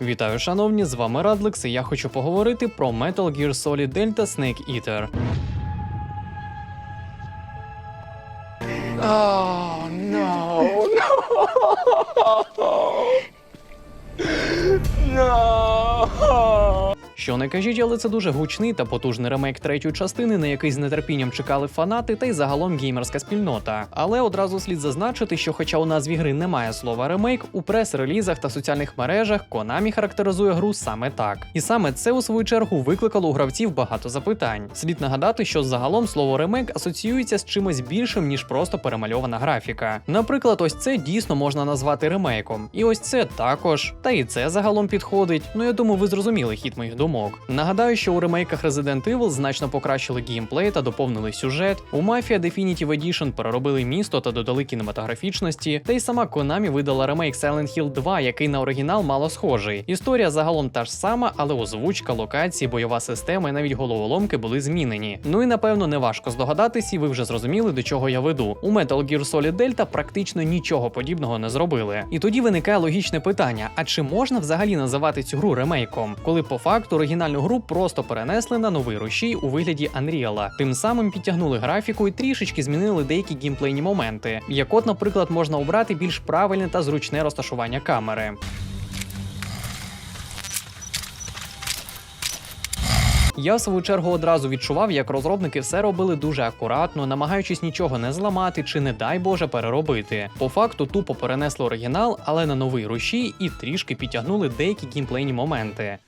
Вітаю, шановні, з вами Радлекс, і я хочу поговорити про Metal Gear Solid Delta Snake Eater. Oh no, no, no. Що не кажіть, але це дуже гучний та потужний ремейк третьої частини, на який з нетерпінням чекали фанати та й загалом геймерська спільнота. Але одразу слід зазначити, що хоча у назві гри немає слова ремейк, у прес-релізах та соціальних мережах Konami характеризує гру саме так. І саме це у свою чергу викликало у гравців багато запитань. Слід нагадати, що загалом слово ремейк асоціюється з чимось більшим, ніж просто перемальована графіка. Наприклад, ось це дійсно можна назвати ремейком. І ось це також. Та і це загалом підходить. Ну я думаю, ви зрозуміли хід моїх думок. Нагадаю, що у ремейках Resident Evil значно покращили геймплей та доповнили сюжет. У Mafia Definitive Edition переробили місто та додали кінематографічності. Та й сама Konami видала ремейк Silent Hill 2, який на оригінал мало схожий. Історія загалом та ж сама, але озвучка, локації, бойова система і навіть головоломки були змінені. Ну і напевно не важко здогадатись, і ви вже зрозуміли, до чого я веду. У Metal Gear Solid Delta практично нічого подібного не зробили. І тоді виникає логічне питання: а чи можна взагалі називати цю гру ремейком, коли по факту оригінальну гру просто перенесли на новий рушій у вигляді Unreal, тим самим підтягнули графіку і трішечки змінили деякі геймплейні моменти, як от, наприклад, можна обрати більш правильне та зручне розташування камери. Я в свою чергу одразу відчував, як розробники все робили дуже акуратно, намагаючись нічого не зламати чи, не дай Боже, переробити. По факту тупо перенесли оригінал, але на новий рушій і трішки підтягнули деякі геймплейні моменти.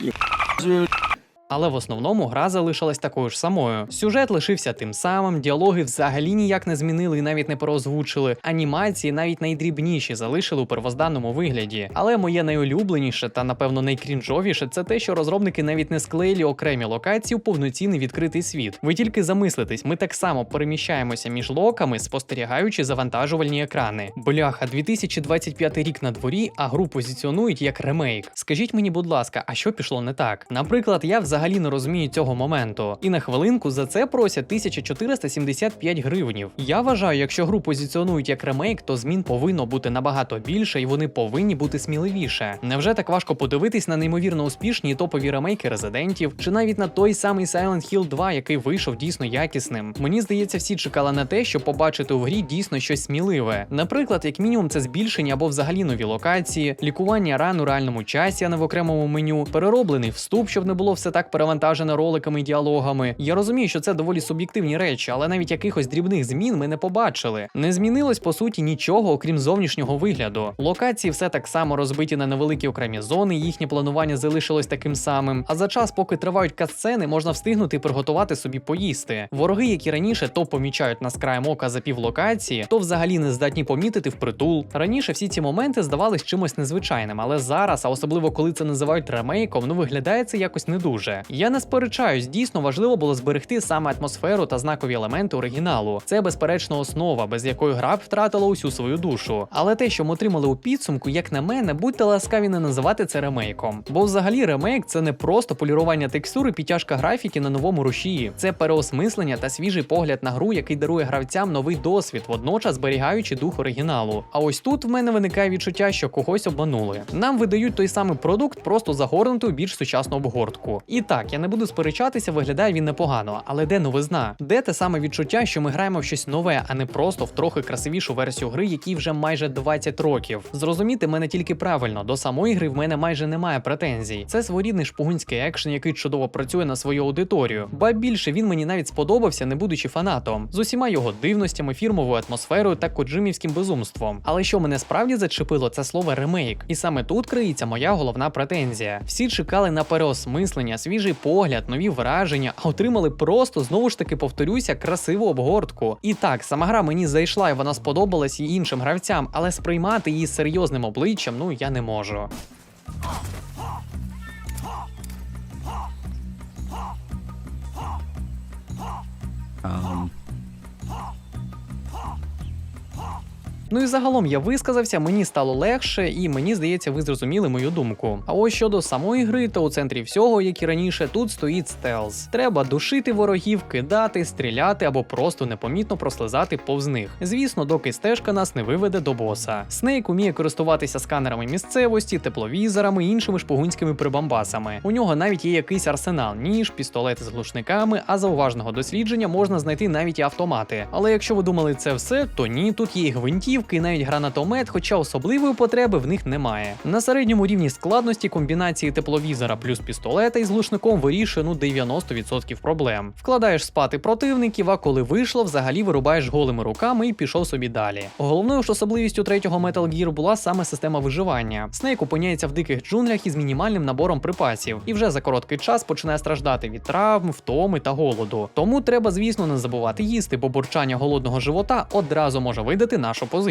Yok. Але в основному гра залишилась такою ж самою. Сюжет лишився тим самим, діалоги взагалі ніяк не змінили і навіть не переозвучили. Анімації навіть найдрібніші залишили у первозданному вигляді. Але моє найулюбленіше та напевно найкрінжовіше це те, що розробники навіть не склеїли окремі локації у повноцінний відкритий світ. Ви тільки замислитесь, ми так само переміщаємося між локами, спостерігаючи завантажувальні екрани. Бляха, 2025 рік на дворі, а гру позиціонують як ремейк. Скажіть мені, будь ласка, а що пішло не так? Наприклад, я взагалі не розумію цього моменту. І на хвилинку за це просять 1475 гривнів. Я вважаю, якщо гру позиціонують як ремейк, то змін повинно бути набагато більше і вони повинні бути сміливіше. Невже так важко подивитись на неймовірно успішні і топові ремейки резидентів, чи навіть на той самий Silent Hill 2, який вийшов дійсно якісним? Мені здається, всі чекали на те, щоб побачити у грі дійсно щось сміливе. Наприклад, як мінімум, це збільшення або взагалі нові локації, лікування ран у реальному часі, а не в окремому меню, перероблений вступ, щоб не було все так перевантажене роликами і діалогами. Я розумію, що це доволі суб'єктивні речі, але навіть якихось дрібних змін ми не побачили. Не змінилось по суті нічого, окрім зовнішнього вигляду. Локації все так само розбиті на невеликі окремі зони, їхнє планування залишилось таким самим. А за час, поки тривають катсцени, можна встигнути приготувати собі поїсти. Вороги, які раніше то помічають нас краєм ока за пів локації, то взагалі не здатні помітити впритул. Раніше всі ці моменти здавались чимось незвичайним, але зараз, а особливо коли це називають ремейком, ну виглядає це якось не дуже. Я не сперечаюсь, дійсно важливо було зберегти саме атмосферу та знакові елементи оригіналу. Це безперечно основа, без якої гра б втратила усю свою душу. Але те, що ми отримали у підсумку, як на мене, будьте ласкаві не називати це ремейком. Бо взагалі ремейк це не просто полірування текстури, підтяжка графіки на новому рушії. Це переосмислення та свіжий погляд на гру, який дарує гравцям новий досвід, водночас зберігаючи дух оригіналу. А ось тут в мене виникає відчуття, що когось обманули. Нам видають той самий продукт, просто загорнутий у більш сучасну обгортку. І так, я не буду сперечатися, виглядає він непогано, але де новизна? Де те саме відчуття, що ми граємо в щось нове, а не просто в трохи красивішу версію гри, якій вже майже 20 років. Зрозуміти мене тільки правильно, до самої гри в мене майже немає претензій. Це своєрідний шпигунський екшен, який чудово працює на свою аудиторію. Ба більше він мені навіть сподобався, не будучи фанатом, з усіма його дивностями, фірмовою атмосферою та коджимівським безумством. Але що мене справді зачепило, це слово ремейк. І саме тут криється моя головна претензія. Всі чекали на переосмислення, свіжий погляд, нові враження, а отримали просто знову ж таки повторюся красиву обгортку. І так, сама гра мені зайшла і вона сподобалась і іншим гравцям, але сприймати її серйозним обличчям ну я не можу. Ну і загалом я висказався, мені стало легше, і мені здається, ви зрозуміли мою думку. А ось щодо самої гри, то у центрі всього, як і раніше, тут стоїть стелс. Треба душити ворогів, кидати, стріляти або просто непомітно прослизати повз них. Звісно, доки стежка нас не виведе до боса. Снейк уміє користуватися сканерами місцевості, тепловізорами іншими шпигунськими прибамбасами. У нього навіть є якийсь арсенал, ніж, пістолети з глушниками, а за уважного дослідження можна знайти навіть і автомати. Але якщо ви думали це все, то ні, тут є і гвинтівки, і навіть гранатомет, хоча особливої потреби в них немає. На середньому рівні складності комбінації тепловізора плюс пістолета із глушником вирішує ну 90% проблем. Вкладаєш спати противників, а коли вийшло, взагалі вирубаєш голими руками і пішов собі далі. Головною ж особливістю третього Metal Gear була саме система виживання. Снейк опиняється в диких джунглях із мінімальним набором припасів, і вже за короткий час починає страждати від травм, втоми та голоду. Тому треба, звісно, не забувати їсти, бо бурчання голодного живота одразу може видати нашу позицію.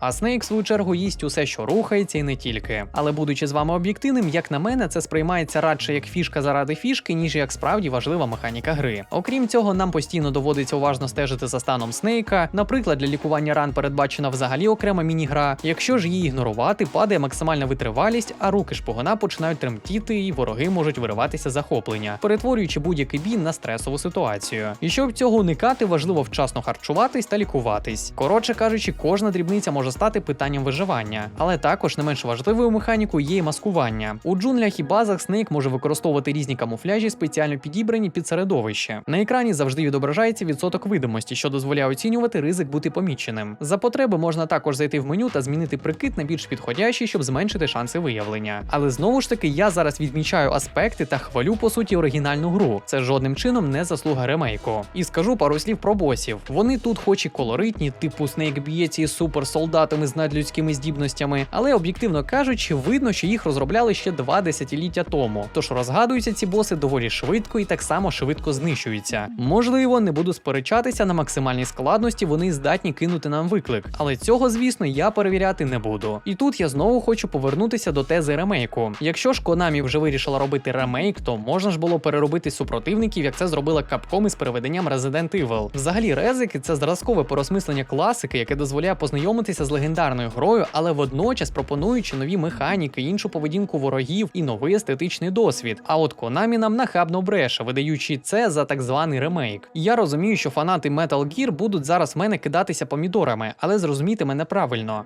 А Снейк, в свою чергу, їсть усе, що рухається, і не тільки. Але будучи з вами об'єктивним, як на мене, це сприймається радше як фішка заради фішки, ніж як справді важлива механіка гри. Окрім цього, нам постійно доводиться уважно стежити за станом Снейка. Наприклад, для лікування ран передбачена взагалі окрема міні-гра. Якщо ж її ігнорувати, падає максимальна витривалість, а руки шпигуна починають тремтіти, і вороги можуть вириватися захоплення, перетворюючи будь-який бій на стресову ситуацію. І щоб цього уникати, важливо вчасно харчуватись та лікуватись. Коротше кажучи, кожна дрібниця може стати питанням виживання, але також не менш важливою механікою є і маскування. У джунглях і базах Снейк може використовувати різні камуфляжі, спеціально підібрані під середовище. На екрані завжди відображається відсоток видимості, що дозволяє оцінювати ризик бути поміченим. За потреби можна також зайти в меню та змінити прикид на більш підходящий, щоб зменшити шанси виявлення. Але знову ж таки, я зараз відмічаю аспекти та хвалю по суті оригінальну гру. Це жодним чином не заслуга ремейку. І скажу пару слів про босів. Вони тут, хоч і колоритні, типу Снейк б'ється із суперсолдатами з надлюдськими здібностями, але об'єктивно кажучи, видно, що їх розробляли ще два десятиліття тому. Тож розгадуються ці боси доволі швидко і так само швидко знищуються. Можливо, не буду сперечатися на максимальній складності, вони здатні кинути нам виклик, але цього, звісно, я перевіряти не буду. І тут я знову хочу повернутися до тези ремейку. Якщо ж Konami вже вирішила робити ремейк, то можна ж було переробити супротивників, як це зробила Capcom із переведенням Resident Evil. Взагалі, резики це зразкове порозмислення класики, яке дозволяє познайомитися з легендарною грою, але водночас пропонуючи нові механіки, іншу поведінку ворогів і новий естетичний досвід. А от Konami нам нахабно бреше, видаючи це за так званий ремейк. Я розумію, що фанати Metal Gear будуть зараз в мене кидатися помідорами, але зрозумійте мене правильно.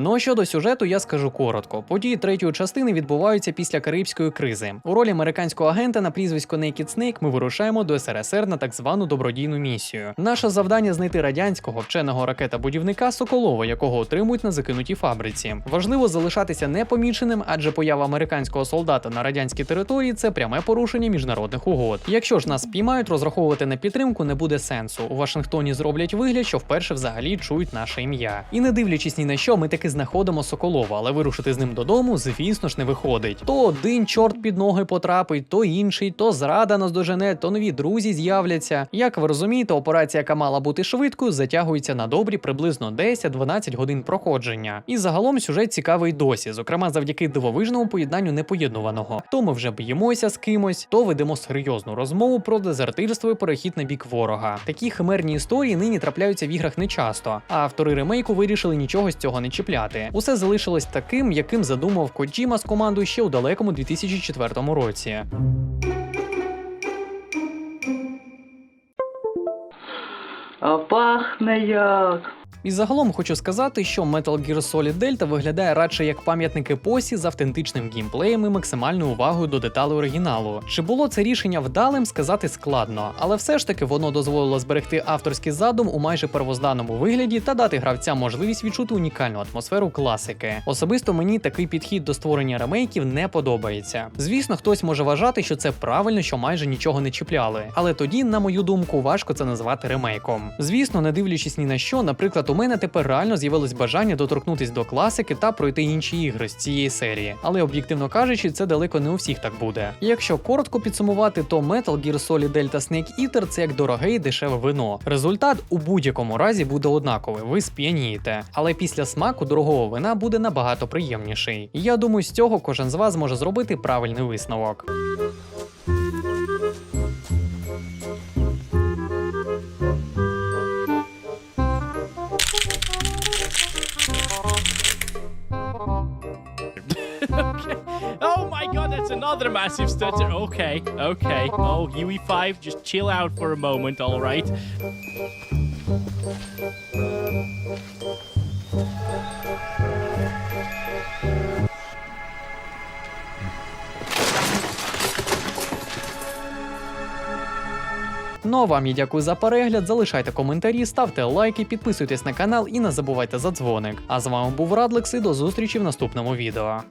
Ну а щодо сюжету, я скажу коротко. Події третьої частини відбуваються після Карибської кризи. У ролі американського агента на прізвисько Naked Snake ми вирушаємо до СРСР на так звану добродійну місію. Наше завдання знайти радянського вченого ракета-будівника Соколова, якого отримують на закинутій фабриці. Важливо залишатися непоміченим, адже поява американського солдата на радянській території це пряме порушення міжнародних угод. Якщо ж нас спіймають, розраховувати на підтримку не буде сенсу. У Вашингтоні зроблять вигляд, що вперше взагалі чують наше ім'я. І не дивлячись ні на що, ми таки знаходимо Соколова, але вирушити з ним додому, звісно ж, не виходить. То один чорт під ноги потрапить, то інший, то зрада нас дожене, то нові друзі з'являться. Як ви розумієте, операція, яка мала бути швидкою, затягується на добрі приблизно 10-12 годин проходження. І загалом сюжет цікавий досі, зокрема завдяки дивовижному поєднанню непоєднуваного. То ми вже б'ємося з кимось, то ведемо серйозну розмову про дезертирство і перехід на бік ворога. Такі химерні історії нині трапляються в іграх нечасто, а автори ремейку вирішили нічого з цього не чіпляти. Усе залишилось таким, яким задумав Коджіма з командою ще у далекому 2004 році. Пахне як. І загалом хочу сказати, що Metal Gear Solid Delta виглядає радше як пам'ятник епосі з автентичним геймплеєм і максимальною увагою до деталей оригіналу. Чи було це рішення вдалим, сказати складно, але все ж таки воно дозволило зберегти авторський задум у майже первозданному вигляді та дати гравцям можливість відчути унікальну атмосферу класики. Особисто мені такий підхід до створення ремейків не подобається. Звісно, хтось може вважати, що це правильно, що майже нічого не чіпляли, але тоді, на мою думку, важко це назвати ремейком. Звісно, не дивлячись ні на що, наприклад, у мене тепер реально з'явилось бажання доторкнутись до класики та пройти інші ігри з цієї серії. Але об'єктивно кажучи, це далеко не у всіх так буде. Якщо коротко підсумувати, то Metal Gear Solid Delta Snake Eater це як дороге і дешеве вино. Результат у будь-якому разі буде однаковий, ви сп'янієте. Але після смаку дорогого вина буде набагато приємніший. Я думаю, з цього кожен з вас може зробити правильний висновок. Another massive stutter. Okay, okay. Oh, Huey 5, just chill out for a moment, alright? Ну а вам я дякую за перегляд. Залишайте коментарі, ставте лайки, підписуйтесь на канал і не забувайте за дзвоник. А з вами був Радлекс і до зустрічі в наступному відео.